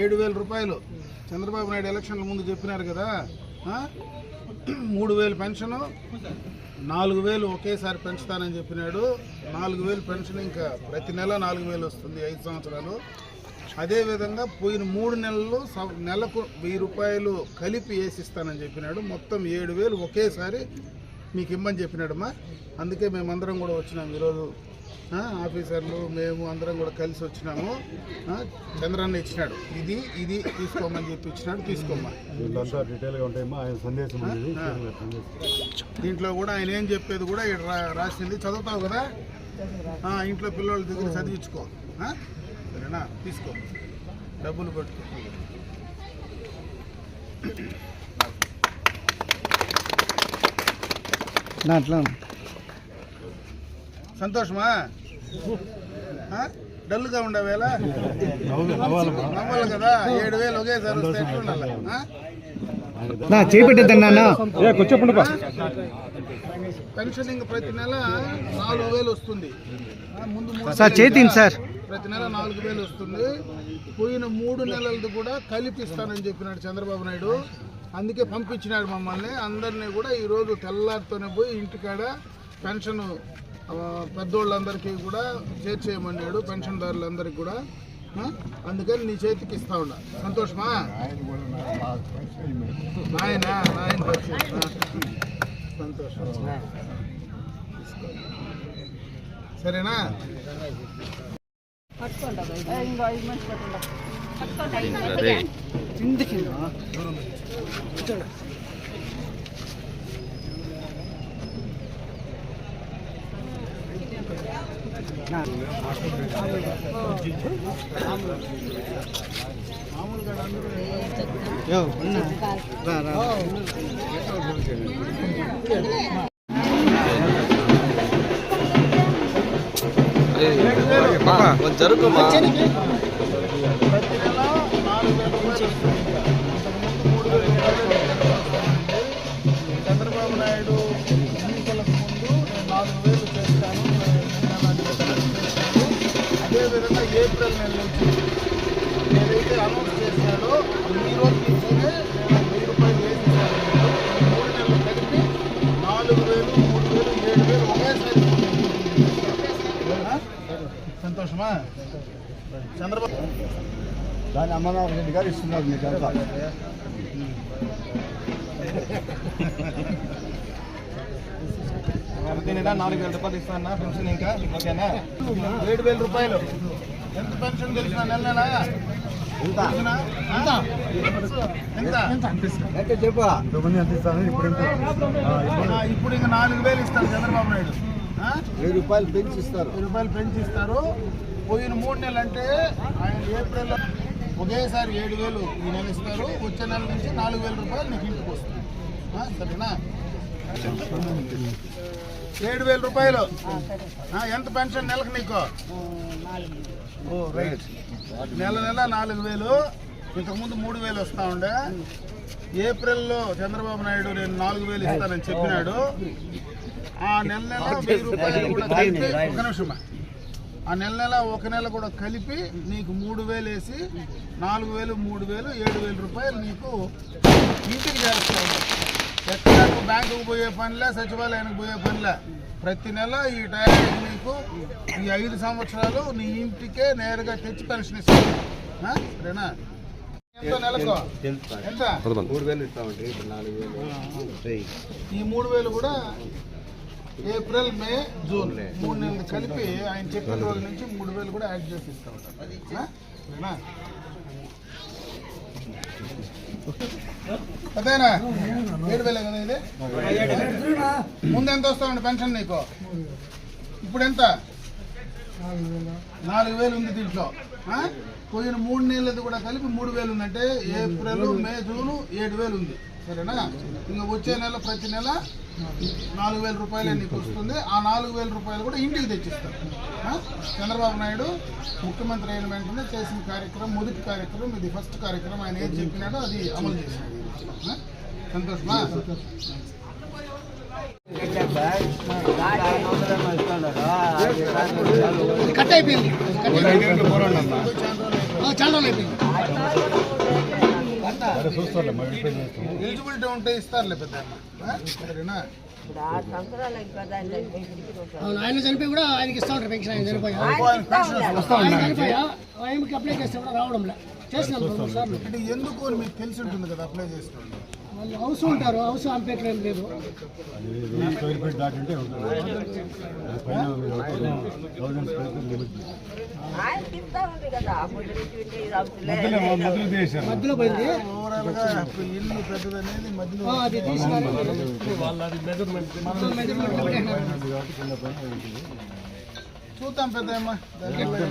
ఏడు వేల రూపాయలు. చంద్రబాబు నాయుడు ఎలక్షన్ల ముందు చెప్పినారు కదా మూడు వేలు పెన్షను నాలుగు వేలు ఒకేసారి పెంచుతానని చెప్పినాడు. నాలుగు వేలు పెన్షన్ ఇంకా ప్రతి నెల నాలుగు వేలు వస్తుంది ఐదు సంవత్సరాలు. అదేవిధంగా పోయిన మూడు నెలలు సం- నెలకు వెయ్యి రూపాయలు కలిపి వేసిస్తానని చెప్పినాడు. మొత్తం ఏడు వేలు ఒకేసారి మీకు ఇమ్మని చెప్పినాడమ్మా. అందుకే మేమందరం కూడా వచ్చినాం ఈరోజు. ఆఫీసర్లు మేము అందరం కూడా కలిసి వచ్చినాము. చంద్రన్న ఇచ్చినాడు. ఇది ఇది తీసుకోమని చెప్పి ఇచ్చినాడు. తీసుకోమ్మా. దీంట్లో కూడా ఆయన ఏం చెప్పేది కూడా రాసింది. చదువుతావు కదా? ఇంట్లో పిల్లల దగ్గర చదివించుకో? సరేనా తీసుకో. డబ్బులు పట్టుకో దాంట్లో సంతోషమా? డల్గా ఉండవేళ నవ్వాలి కదా? ఏడు వేలు ఒకేసారి వస్తే ఎట్లుండాలి ఆ? నా చేపెట్టేద్దన్నాను పెన్షనింగ్ ప్రతి నెల నాలుగు వేలు వస్తుంది. ముందు సార్ చేతింది సార్. ప్రతి నెల నాలుగు వేలు వస్తుంది. పోయిన మూడు నెలలది కూడా కలిపిస్తానని చెప్పినాడు చంద్రబాబు నాయుడు. అందుకే పంపించినాడు మమ్మల్ని. అందరినీ కూడా ఈరోజు తెల్లారితోనే పోయి ఇంటికాడ పెన్షన్ పెద్దోళ్ళందరికీ కూడా చేర్చేయమన్నాడు పెన్షన్దారులందరికీ కూడా. అందుకని నీ చేతికి ఇస్తా ఉన్నా. సంతోషమా? నాయన నాయన సంతోషం. సరేనా? మామూలుగా ఉన్నా. సంతోషమా? చంద్రబాబు దాని అమర్నాథ్ రెడ్డి గారు ఇస్తున్నారు మీకు అంతా నాలుగు వేల రూపాయలు ఇస్తాను పెన్షన్ ఇంకా? ఓకేనా? ఏడు వేల రూపాయలు. ఎంత పెన్షన్ తెలిసిన నెల నెల? ఇస్తాను ఇప్పుడు ఇంకా నాలుగు వేలు ఇస్తారు చంద్రబాబు నాయుడు? వెయ్యి రూపాయలు పెంచి ఇస్తారు వెయ్యి రూపాయలు పెంచి ఇస్తారు పోయిన మూడు నెలలు అంటే ఆయన ఏప్రిల్లో ఒకేసారి ఏడు వేలు ఈ నెల ఇస్తారు. వచ్చే నెల నుంచి నాలుగు వేల రూపాయలు నీకు ఇంటికి వస్తుంది. సరేనా? ఏడు వేల రూపాయలు. ఎంత పెన్షన్ నెలకు నీకు? Oh right. నెల నెల నాలుగు వేలు. ఇంతకుముందు మూడు వేలు వస్తా ఉండే. ఏప్రిల్లో చంద్రబాబు నాయుడు నేను నాలుగు వేలు ఇస్తానని చెప్పినాడు. ఆ నెల నెల వెయ్యి రూపాయలు కూడా కలిపి ఒక నిమిషమా ఆ నెల నెల ఒక నెల కూడా కలిపి నీకు మూడు వేలు వేసి నాలుగు వేలు మూడు వేలు ఏడు వేల రూపాయలు నీకు ఇంటికి చేస్తాను ఎక్కడ నువ్వు బ్యాంకుకు పోయే పనిలే సచివాలయానికి పోయే పనిలే. ప్రతి నెల ఈ టైంకి నీకు ఈ ఐదు సంవత్సరాలు నీ ఇంటికే నేరుగా తెచ్చి పెన్షన్ ఇస్తాను ఆ? సరేనా? ఎంత నెలకు? ఎంత? మూడు వేలు ఇస్తామండి ఇప్పుడు నాలుగు వేలు. ఈ మూడు వేలు కూడా ఏప్రిల్ మే జూన్ మూడు నెలలు కలిపి ఆయన చెప్పిన రోజు నుంచి మూడు వేలు కూడా యాడ్ చేసి ఇస్తా? సరేనా? అదేనా? ఏడు వేలే కదా ఇది? ముందు ఎంత వస్తామండి పెన్షన్ నీకు? ఇప్పుడు ఎంత? నాలుగు వేలు ఉంది దీంట్లో? పోయిన మూడు నెలలది కూడా కలిపి మూడు వేలు ఉందంటే ఏప్రిల్ మే జూన్ ఏడు వేలు ఉంది. సరేనా? ఇంకా వచ్చే నెల ప్రతి నెల నాలుగు వేల రూపాయలు నీకు వస్తుంది. ఆ నాలుగు వేల రూపాయలు కూడా ఇంటికి తెచ్చిస్తారు? చంద్రబాబు నాయుడు ముఖ్యమంత్రి అయిన వెంటనే చేసిన కార్యక్రమం మొదటి కార్యక్రమం ఇది. ఫస్ట్ కార్యక్రమం ఆయన ఏం చెప్పినాడో అది అమలు ఆ? సంతోషమా? కట్ అయిపోయింది. ఎలిజిబిలిటీ ఉంటే ఇస్తారులే పెద్ద సరేనా? అవును ఆయన చనిపోయి కూడా ఆయనకి ఇస్తా ఉంటారు పెన్షన్ ఆయన చనిపోయా. ఆయన చనిపోయా? ఆయనకి అప్లై చేస్తే కూడా రావడం లే చేసినాం సార్లు. ఎందుకు అని మీకు తెలిసి ఉంటుంది కదా అప్లై చేసుకోండి వాళ్ళు హౌస్ ఉంటారు హౌస్ అంపేట్లో ఏం లేదు. అది వెయ్యి స్క్వేర్ ఫీట్ దాటింటే ఉంటుంది అది పైన థౌజండ్ స్క్వేర్ ఫీట్ లిమిట్ మధ్యలో పోయింది. ఓవరాల్గా ఇప్పుడు ఇల్లు పెద్దది అనేది మధ్యలో ఆ, అది తీసినారు మెజర్మెంట్ కాబట్టి కింద పైన ఉంటుంది చూద్దాం పెద్దమ్మ.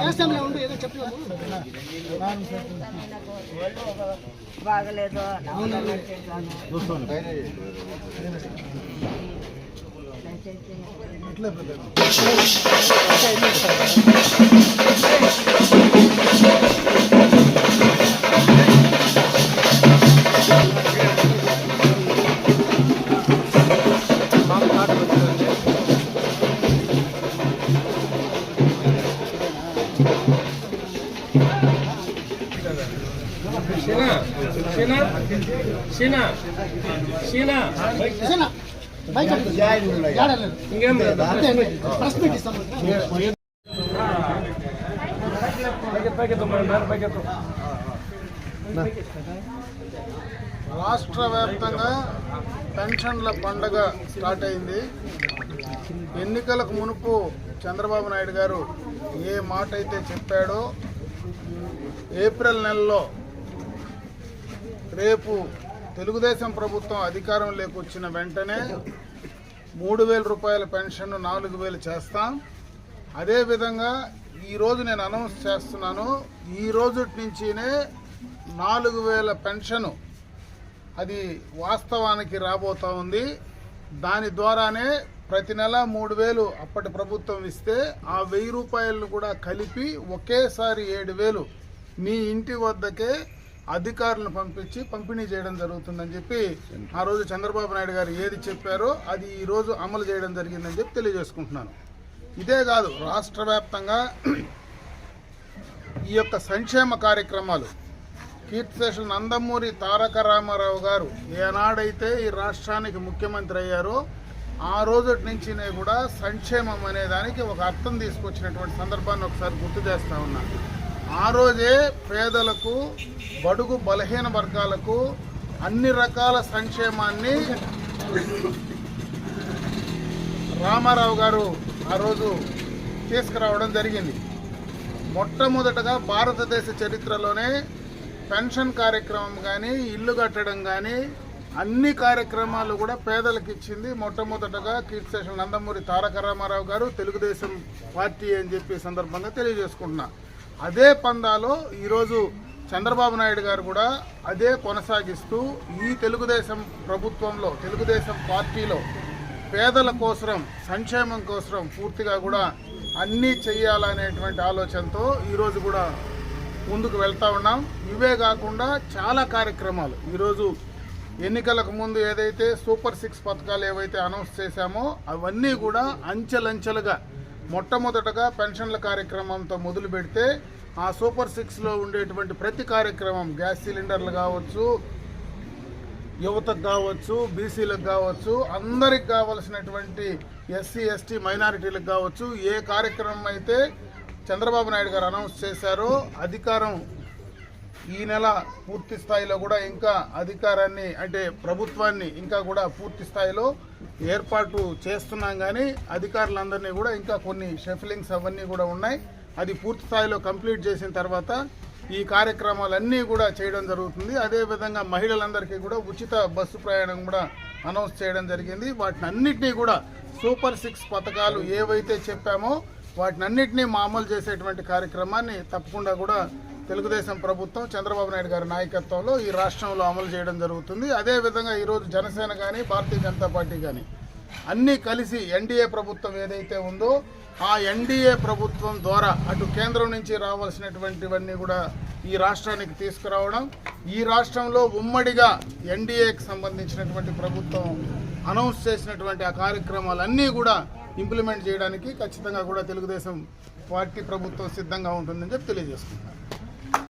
చేస్తాంలే ఉండు ఏదో చెప్తున్నాము బాగలేదు. చూస్తాను ఇట్లే పెద్దమ్మ. రాష్ట్ర వ్యాప్తంగా పెన్షన్ల పండగ స్టార్ట్ అయింది. ఎన్నికలకు మునుపు చంద్రబాబు నాయుడు గారు ఏ మాట అయితే చెప్పాడో ఏప్రిల్ నెలలో రేపు తెలుగుదేశం ప్రభుత్వం అధికారం వచ్చిన వెంటనే మూడు వేల రూపాయల పెన్షన్ నాలుగు వేలు చేస్తాం. అదేవిధంగా ఈరోజు నేను అనౌన్స్ చేస్తున్నాను ఈ రోజు నుంచినే నాలుగు వేల పెన్షను అది వాస్తవానికి రాబోతా ఉంది. దాని ద్వారానే ప్రతి నెల మూడు వేలు అప్పటి ప్రభుత్వం ఇస్తే ఆ వెయ్యి రూపాయలను కూడా కలిపి ఒకేసారి ఏడు వేలు మీ ఇంటి వద్దకే అధికారులను పంపించి పంపిణీ చేయడం జరుగుతుందని చెప్పి ఆ రోజు చంద్రబాబు నాయుడు గారు ఏది చెప్పారో అది ఈ రోజు అమలు చేయడం జరిగిందని చెప్పి తెలియజేసుకుంటున్నాను. ఇదే కాదు రాష్ట్ర వ్యాప్తంగా ఈ యొక్క సంక్షేమ కార్యక్రమాలు కీర్తిశేషులు నందమూరి తారక రామారావు గారు ఏనాడైతే ఈ రాష్ట్రానికి ముఖ్యమంత్రి అయ్యారో ఆ రోజు నుంచినే కూడా సంక్షేమం అనే దానికి ఒక అర్థం తీసుకొచ్చినటువంటి సందర్భాన్ని ఒకసారి గుర్తు చేస్తా ఉన్నాను ఆ రోజే పేదలకు బడుగు బలహీన వర్గాలకు అన్ని రకాల సంక్షేమాన్ని రామారావు గారు ఆ రోజు తీసుకురావడం జరిగింది. మొట్టమొదటగా భారతదేశ చరిత్రలోనే పెన్షన్ కార్యక్రమం కానీ ఇల్లు కట్టడం కానీ అన్ని కార్యక్రమాలు కూడా పేదలకు ఇచ్చింది. మొట్టమొదటగా కీర్తిశేషులు నందమూరి తారక రామారావు గారు. తెలుగుదేశం పార్టీ అని చెప్పి సందర్భంగా తెలియజేసుకుంటున్నా. అదే పందాలో ఈరోజు చంద్రబాబు నాయుడు గారు కూడా అదే కొనసాగిస్తూ ఈ తెలుగుదేశం ప్రభుత్వంలో తెలుగుదేశం పార్టీలో పేదల కోసం సంక్షేమం కోసం పూర్తిగా కూడా అన్నీ చెయ్యాలనేటువంటి ఆలోచనతో ఈరోజు కూడా ముందుకు వెళ్తా ఉన్నాం. ఇవే కాకుండా చాలా కార్యక్రమాలు. ఈరోజు ఎన్నికలకు ముందు ఏదైతే సూపర్ సిక్స్ పథకాలు ఏవైతే అనౌన్స్ చేశామో అవన్నీ కూడా అంచెలంచెలుగా మొట్టమొదటగా పెన్షన్ల కార్యక్రమంతో మొదలు పెడితే ఆ సూపర్ సిక్స్లో ఉండేటువంటి ప్రతి కార్యక్రమం గ్యాస్ సిలిండర్లు కావచ్చు యువతకు కావచ్చు బీసీలకు కావచ్చు అందరికి కావలసినటువంటి ఎస్సీ ఎస్టీ మైనారిటీలకు కావచ్చు ఏ కార్యక్రమం అయితే చంద్రబాబు నాయుడు గారు అనౌన్స్ చేశారో అధికారం ఈ నెల పూర్తి స్థాయిలో కూడా ఇంకా అధికారాన్ని అంటే ప్రభుత్వాన్ని ఇంకా కూడా పూర్తి స్థాయిలో ఏర్పాటు చేస్తున్నాం కానీ అధికారులందరినీ కూడా ఇంకా కొన్ని షెఫిలింగ్స్ అవన్నీ కూడా ఉన్నాయి. అది పూర్తి స్థాయిలో కంప్లీట్ చేసిన తర్వాత ఈ కార్యక్రమాలన్నీ కూడా చేయడం జరుగుతుంది. అదేవిధంగా మహిళలందరికీ కూడా ఉచిత బస్సు ప్రయాణం కూడా అనౌన్స్ చేయడం జరిగింది. వాటిని అన్నిటినీ కూడా సూపర్ సిక్స్ పథకాలు ఏవైతే చెప్పామో వాటిని అన్నింటినీ మా అమలు చేసేటువంటి కార్యక్రమాన్ని తప్పకుండా కూడా తెలుగుదేశం ప్రభుత్వం చంద్రబాబు నాయుడు గారి నాయకత్వంలో ఈ రాష్ట్రంలో అమలు చేయడం జరుగుతుంది. అదేవిధంగా ఈరోజు జనసేన కానీ భారతీయ జనతా పార్టీ కానీ అన్నీ కలిసి ఎన్డీఏ ప్రభుత్వం ఏదైతే ఉందో ఆ ఎన్డీఏ ప్రభుత్వం ద్వారా అటు కేంద్రం నుంచి రావాల్సినటువంటివన్నీ కూడా ఈ రాష్ట్రానికి తీసుకురావడం ఈ రాష్ట్రంలో ఉమ్మడిగా ఎన్డీఏకి సంబంధించినటువంటి ప్రభుత్వం అనౌన్స్ చేసినటువంటి ఆ కార్యక్రమాలన్నీ కూడా ఇంప్లిమెంట్ చేయడానికి ఖచ్చితంగా కూడా తెలుగుదేశం పార్టీ ప్రభుత్వం సిద్ధంగా ఉంటుందని చెప్పి తెలియజేసుకుంటున్నాను.